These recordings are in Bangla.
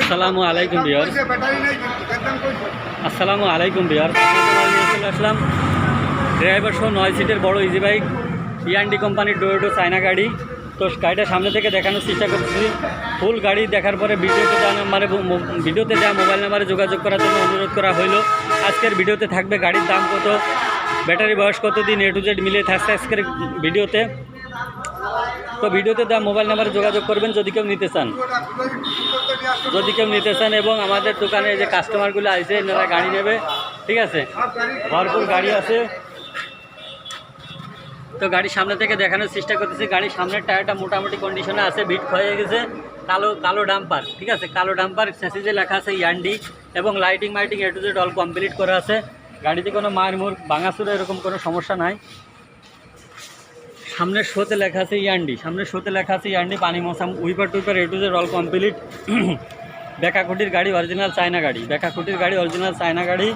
আসসালামু আলাইকুম বিয়ার আসসালামু আলাইকুম চলে আসলাম। ড্রাইভার সহ নয় সিটের বড় ইজি বাইক ইআনডি কোম্পানির ডোয়েটো চায়না গাড়ি। তো গাড়িটা সামনে থেকে দেখানোর চেষ্টা করতেছি। ফুল গাড়ি দেখার পরে ভিডিওতে দেওয়া নাম্বারে ভিডিওতে দেওয়া মোবাইল নাম্বারে যোগাযোগ করার জন্য অনুরোধ করা হলো আজকের ভিডিওতে থাকবে গাড়ির দাম কত, ব্যাটারি বয়স কত দিন এ টু জেড মিলে থাকছে আজকের ভিডিওতে। তো ভিডিওতে দেওয়া মোবাইল নাম্বারে যোগাযোগ করবেন যদি কেউ নিতে চান। যদি কেউ নিতে চান এবং আমাদের দোকানে যে কাস্টমারগুলো আছে এনারা গাড়ি নেবে, ঠিক আছে? ভরপুর গাড়ি আছে। তো গাড়ির সামনে থেকে দেখানোর চেষ্টা করতেছি। গাড়ির সামনের টায়ারটা মোটামুটি কন্ডিশনে আছে ভিট হয়ে গেছে। কালো কালো ডাম্পার, ঠিক আছে? কালো ডাম্পার স্যাসিজে লেখা আছে, ইয়ান্ডি এবং lighting মাইটিং A to Z all complete করা আছে। গাড়িতে কোনো মার মুর ভাঙাচুর এরকম কোনো সমস্যা নাই। সামনের শোতে লেখা আছে ইয়ান্ডি সামনের শোতে লেখা আছে ইয়ান্ডি, পানি মশাম, wiper টুইপার, A to Z, all complete. বেকাকুটির গাড়ি, অরিজিনাল চায়না গাড়ি, বেকাকুটির গাড়ি, অরিজিনাল চায়না গাড়ি।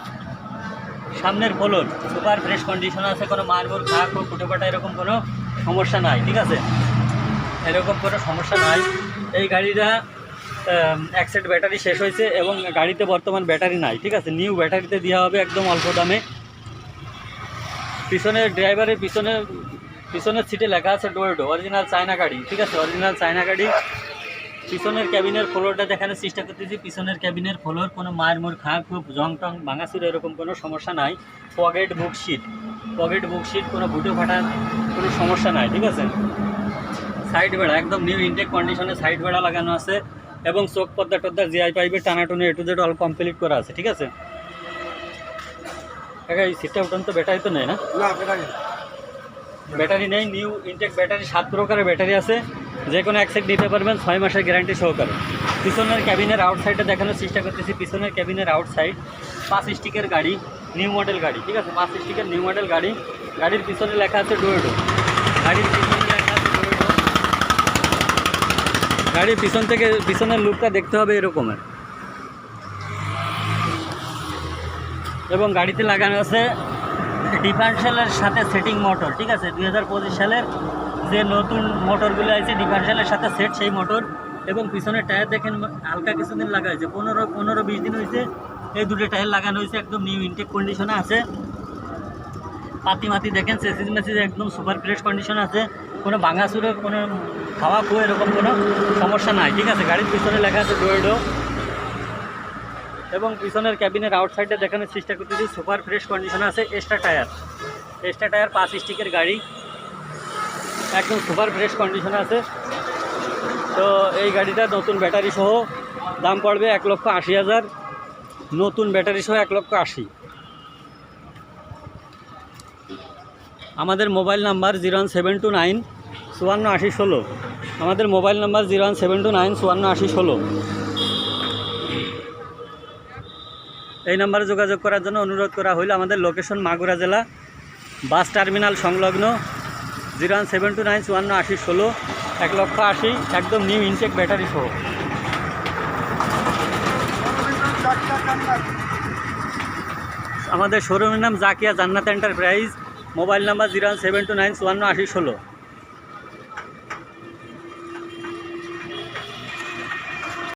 সামনের ফলন, সুপার ফ্রেশ কন্ডিশন আছে, কোনো মারমুর খাক ও ফুটে ফাটা এরকম কোনো সমস্যা নাই, ঠিক আছে? এরকম কোনো সমস্যা নাই। এই গাড়িটা এক সেট ব্যাটারি শেষ হয়েছে এবং গাড়িতে বর্তমান ব্যাটারি নাই, ঠিক আছে? নিউ ব্যাটারিতে দেওয়া হবে একদম অল্প দামে। পিছনের ড্রাইভারের পিছনে পিছনের সিটে লেখা আছে ডোয়েডো অরিজিনাল চায়না গাড়ি, ঠিক আছে? অরিজিনাল চায়না গাড়ি। পিছনের ক্যাবিনের ফ্লোরটা দেখানোর চেষ্টা করতেছি, পিছনের ক্যাবিনের ফ্লোর কোনো মায়ের মোর খা খুব জং টং ভাঙাচুর এরকম কোনো সমস্যা নাই। Pocket book sheet pocket book sheet কোনো বুটো ফাটার কোনো সমস্যা নাই, ঠিক আছে? সাইড বেড়া, একদম নিউ ইনটেক কন্ডিশনে সাইড বেড়া লাগানো আছে এবং চোখ পদ্মা টদ্দা জিআই পাইপের টানাটুনি এটু জেড অল কমপ্লিট করা আছে, ঠিক আছে? এই সিটটা উঠান তো ব্যাটারি তো নেই না? ব্যাটারি নেই নিউ ইনটেক ব্যাটারি সাত প্রকারের ব্যাটারি আছে। যে কোনো এক সেট নিতে পারবেন, ছয় মাসের গ্যারান্টি সহকারে। পিছনের ক্যাবিনের আউটসাইডে দেখানোর চেষ্টা করতেছি, পিছনের ক্যাবিনের আউটসাইড পাঁচ স্টিকের গাড়ি নিউ মডেল গাড়ি, ঠিক আছে? পাঁচ স্টিকের নিউ মডেল গাড়ি। গাড়ির পিছনে লেখা আছে ডোয়েডো গাড়ির পিছনে লেখা আছে ডোয়েডো গাড়ির পিছন থেকে, পিছনের লুকটা দেখতে হবে এরকমের। এবং গাড়িতে লাগানো আছে ডিফারেন্সিয়ালের সাথে সেটিং মোটর ঠিক আছে? দুই হাজার পঁচিশ সালের যে নতুন মোটরগুলো আছে ডিফারেন্সিয়ালের সাথে সেট সেই মোটর এবং পিছনের টায়ার দেখেন, হালকা কিছুদিন লাগা হয়েছে। পনেরো পনেরো, বিশ দিন হয়েছে, এই দুটো টায়ার লাগানো হয়েছে, একদম নিউ ইনটেক কন্ডিশনে আছে। পাতি মাতি দেখেন সেসিস মেসিস একদম সুপার ফ্রেশ কন্ডিশন আছে। কোনো ভাঙাচুরের কোনো খাওয়া খুব এরকম কোনো সমস্যা নাই, ঠিক আছে? গাড়ির পিছনে লেখা আছে ডোয়েডো এবং পিছনের ক্যাবিনের আউটসাইডে দেখানোর চেষ্টা করতেছি। সুপার ফ্রেশ কন্ডিশন আছে এক্সট্রা টায়ার এক্সট্রা টায়ার পাঁচ স্টিকের গাড়ি। একদম সুপার ফ্রেশ কন্ডিশন আছে। তো এই গাড়িটা নতুন ব্যাটারি সহ দাম পড়বে এক লক্ষ আশি হাজার। নতুন ব্যাটারি সহ এক লক্ষ আশি। আমাদের mobile number zero one seven two nine চুয়ান্ন আশি ষোলো। আমাদের mobile number zero one seven two nine চুয়ান্ন আশি ষোলো। এই নাম্বারে যোগাযোগ করার জন্য অনুরোধ করা হইল আমাদের লোকেশন মাগুরা জেলা বাস টার্মিনাল সংলগ্ন zero one seven two nine চুয়ান্ন আশি ষোলো এক লক্ষ আশি, একদম নিউ ইনটেক ব্যাটারি সহ। আমাদের শোরুমের নাম Zakia Jannat Enterprise mobile number zero one seven two nine চুয়ান্ন আশি ষোলো